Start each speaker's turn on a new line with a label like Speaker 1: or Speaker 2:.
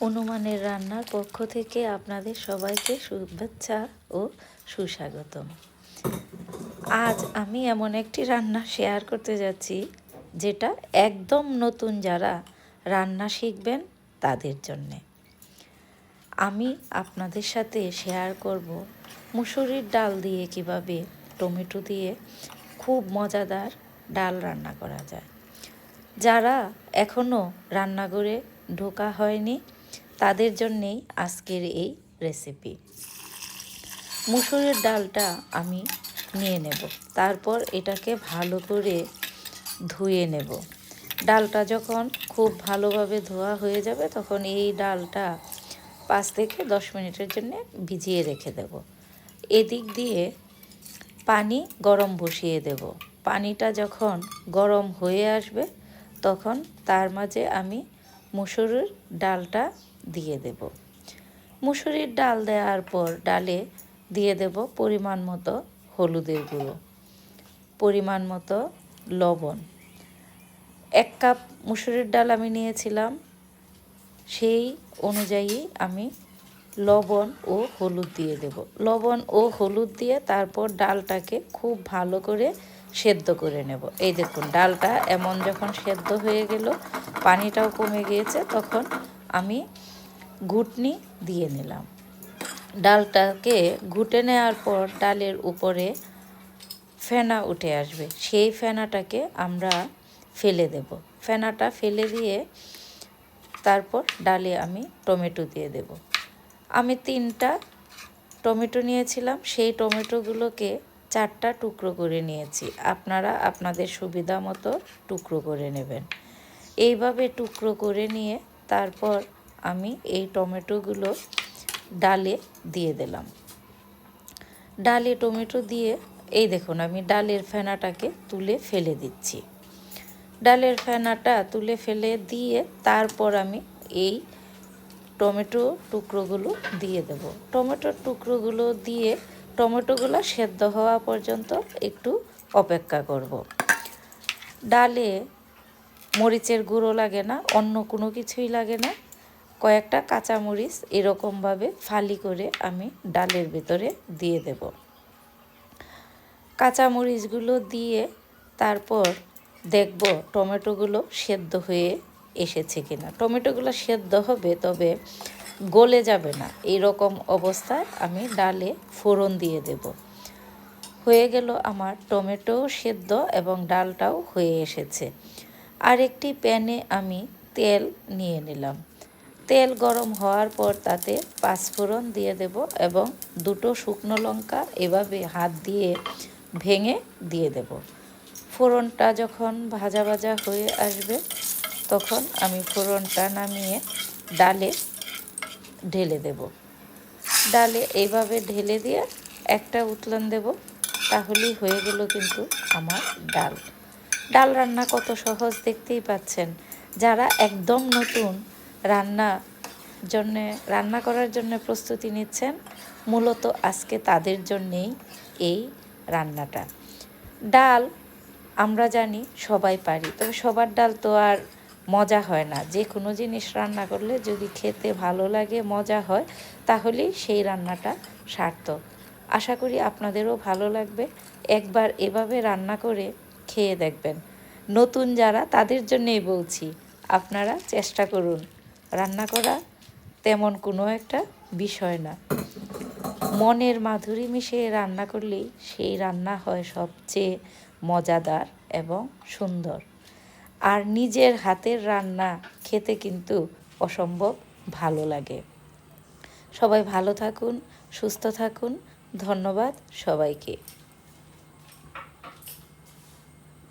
Speaker 1: অনুমানের রান্নার পক্ষ থেকে আপনাদের সবাইকে শুভেচ্ছা ও সুস্বাগতম। আজ আমি এমন একটি রান্না শেয়ার করতে যাচ্ছি, যেটা একদম নতুন যারা রান্না শিখবেন তাদের জন্যে। আমি আপনাদের সাথে শেয়ার করব মুসুরির ডাল দিয়ে কীভাবে টমেটো দিয়ে খুব মজাদার ডাল রান্না করা যায়। যারা এখনও রান্নাঘরে ঢোকা হয়নি তাদের জন্যেই আজকের এই রেসিপি মুসুরের ডালটা আমি নিয়ে নেব। তারপর এটাকে ভালো করে ধুয়ে নেব। ডালটা যখন খুব ভালোভাবে ধোয়া হয়ে যাবে, তখন এই ডালটা পাঁচ থেকে দশ মিনিটের জন্য ভিজিয়ে রেখে দেব। এদিক দিয়ে পানি গরম বসিয়ে দেব। পানিটা যখন গরম হয়ে আসবে, তখন তার মাঝে আমি মুসুরের ডালটা দিয়ে দেব। মুসুরির ডাল দেওয়ার পর ডালে দিয়ে দেব পরিমাণ মতো হলুদের গুঁড়ো, পরিমাণ মতো লবণ। এক কাপ মুসুরির ডাল আমি নিয়েছিলাম, সেই অনুযায়ী আমি লবণ ও হলুদ দিয়ে দেব। লবণ ও হলুদ দিয়ে তারপর ডালটাকে খুব ভালো করে সেদ্ধ করে নেব। এই দেখুন, ডালটা এমন যখন সেদ্ধ হয়ে গেল, পানিটাও কমে গিয়েছে, তখন আমি ঘুটনি দিয়ে নিলাম। ডালটাকে ঘুটে নেওয়ার পর ডালের উপরে ফেনা উঠে আসবে। সেই ফেনাটাকে আমরা ফেলে দেব। ফেনাটা ফেলে দিয়ে তারপর ডালে আমি টমেটো দিয়ে দেব। আমি তিনটা টমেটো নিয়েছিলাম। সেই টমেটোগুলোকে চারটা টুকরো করে নিয়েছি। আপনারা আপনাদের সুবিধা মতো টুকরো করে নেবেন। এইভাবে টুকরো করে নিয়ে তারপর আমি এই টমেটোগুলো ডালে দিয়ে দিলাম। ডালে টমেটো দিয়ে, এই দেখুন আমি ডালের ফেনাটাকে তুলে ফেলে দিচ্ছি। ডালের ফেনাটা তুলে ফেলে দিয়ে তারপর আমি এই টমেটো টুকরোগুলো দিয়ে দেব। টমেটোর টুকরোগুলো দিয়ে টমেটোগুলো সেদ্ধ হওয়া পর্যন্ত একটু অপেক্ষা করব। ডালে মরিচের গুঁড়ো লাগে না, অন্য কোনো কিছুই লাগে না। কয়েকটা কাঁচা মরিচ এরকমভাবে ফালি করে আমি ডালের ভেতরে দিয়ে দেব। কাঁচামরিচগুলো দিয়ে তারপর দেখব টমেটোগুলো সেদ্ধ হয়ে এসেছে কিনা। টমেটোগুলো সেদ্ধ হবে, তবে গলে যাবে না। এই রকম অবস্থায় আমি ডালে ফোড়ন দিয়ে দেব। হয়ে গেল আমার টমেটো সেদ্ধ এবং ডালটাও হয়ে এসেছে। আর একটি প্যানে আমি তেল নিয়ে নিলাম। তেল গরম হওয়ার পর তাতে পাঁচফোড়ন দিয়ে দেব এবং দুটো শুকনো লঙ্কা এভাবে হাত দিয়ে ভেঙে দিয়ে দেব। ফোড়নটা যখন ভাজা ভাজা হয়ে আসবে, তখন আমি ফোড়নটা নামিয়ে ডালে ঢেলে দেব। ডালে এইভাবে ঢেলে দিয়ে একটা উতলান দেব, তাহলেই হয়ে গেল কিন্তু আমার ডাল। ডাল রান্না কত সহজ দেখতেই পাচ্ছেন। যারা একদম নতুন রান্না জন্যে, রান্না করার জন্য প্রস্তুতি নিচ্ছেন, মূলত আজকে তাদের জন্যেই এই রান্নাটা। ডাল আমরা জানি সবাই পারি, তবে সবার ডাল তো আর মজা হয় না। যে কোনো জিনিস রান্না করলে যদি খেতে ভালো লাগে, মজা হয়, তাহলেই সেই রান্নাটা সার্থক। আশা করি আপনাদেরও ভালো লাগবে। একবার এভাবে রান্না করে খেয়ে দেখবেন। নতুন যারা, তাদের জন্যেই বলছি, আপনারা চেষ্টা করুন। রান্না করা তেমন কোনো একটা বিষয় না। মনের মাধুরী মিশিয়ে রান্না করলেই সেই রান্না হয় সবচেয়ে মজাদার এবং সুন্দর। আর নিজের হাতের রান্না খেতে কিন্তু অসম্ভব ভালো লাগে। সবাই ভালো থাকুন, সুস্থ থাকুন। ধন্যবাদ সবাইকে।